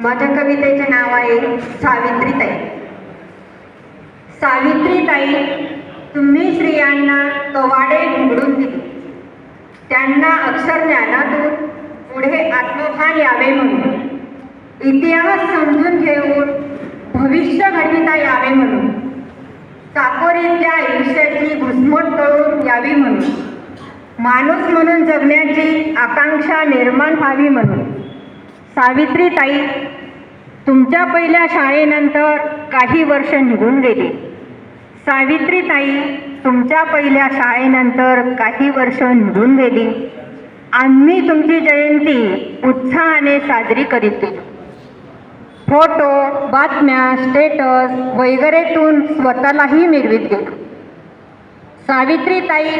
माझ्या कवितेचे नाव आहे सावित्रीताई. सावित्रीताई तुम्ही स्त्रियांना कवाडे घुंगडून दिली. त्यांना अक्षर ज्ञानातून पुढे आत्मभान यावे म्हणून. इतिहास समजून घेऊन भविष्य घडविता यावे म्हणून. चाकोरीतल्या आयुष्याची घुसमट करून यावी म्हणून. माणूस म्हणून जगण्याची आकांक्षा निर्माण व्हावी म्हणून. सावित्रीताई तुमच्या पहिल्या शाळेनंतर काही वर्ष निघून गेली. सावित्रीताई तुमच्या पहिल्या शाळेनंतर काही वर्ष निघून गेली. आम्ही तुमची जयंती उत्साहाने साजरी करीत फोटो बातम्या स्टेटस वगैरेतून स्वतःलाही मिरवीत गेलो. सावित्रीताई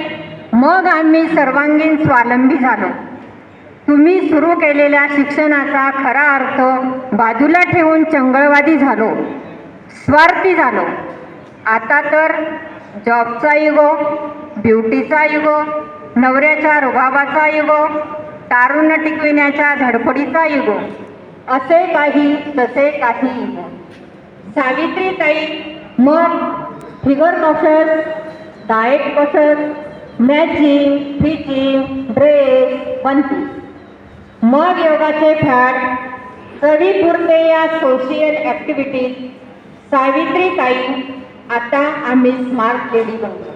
मग आम्ही सर्वांगीण स्वावलंबी झालो. तुम्ही सुरू केलेल्या शिक्षणाचा खरा अर्थ बाजूला ठेवून चंगळवादी झालो. स्वार्थी झालो. आता तर जॉबचा युगो ब्युटीचा युगो नवऱ्याच्या रुबाबाचा युगो तारुण्य टिकविण्याच्या धडपडीचा युगो असे काही तसे काही युगो. सावित्रीताई मग figure kosher diet kosher matching fitting dress पंथी मग योगाचे फॅट चढीपुरते या सोशियल ॲक्टिव्हिटीज सावित्रीताई आता आम्ही स्मार्ट लेडी बनतो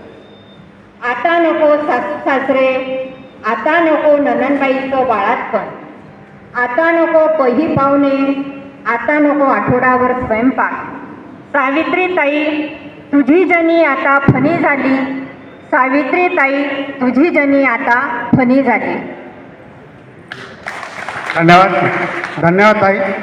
आता नको सासू सासरे आता नको नननबाईचं बाळातपण आता नको पही पाहुणे आता नको आठवडावर स्वयंपाक. सावित्रीताई तुझी जनी आता फनी झाली. सावित्रीताई तुझी जनी आता फनी झाली. धन्यवाद. धन्यवाद ताई.